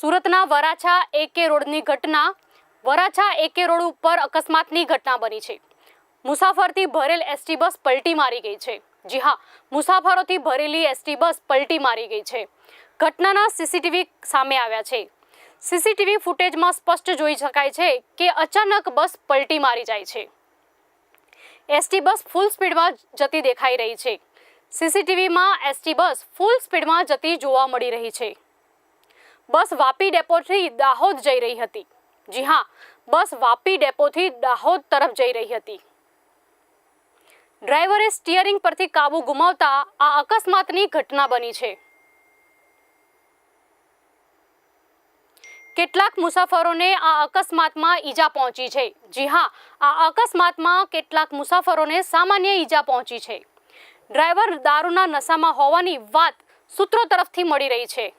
સુરતના વરાછા એકે રોડની ઘટના, વરાછા એકે રોડ ઉપર અકસ્માતની ઘટના બની છે. મુસાફરથી ભરેલ એસટી બસ પલટી મારી ગઈ છે. જી હા, મુસાફરોથી ભરેલી એસટી બસ પલટી મારી ગઈ છે. ઘટનાના સીસીટીવી સામે આવ્યા છે. સીસીટીવી ફૂટેજમાં સ્પષ્ટ જોઈ શકાય છે કે અચાનક બસ પલટી મારી જાય છે. એસટી બસ ફૂલ સ્પીડમાં જતી દેખાઈ રહી છે. સીસીટીવીમાં એસટી બસ ફૂલ સ્પીડમાં જતી જોવા મળી રહી છે. બસ વાપી ડેપોથી દાહોદ જઈ રહી હતી. જી હા, બસ વાપી ડેપોથી દાહોદ તરફ જઈ રહી હતી. ડ્રાઈવરે સ્ટિયરિંગ પરથી કાબુ ગુમાવતા આ અકસ્માતની ઘટના બની છે. કેટલાક મુસાફરોને આ અકસ્માતમાં ઈજા પહોંચી છે. જી હા, આ અકસ્માતમાં કેટલાક મુસાફરોને સામાન્ય ઈજા પહોંચી છે. ડ્રાઈવર દારૂના નશામાં હોવાની વાત સૂત્રો તરફથી મળી રહી છે.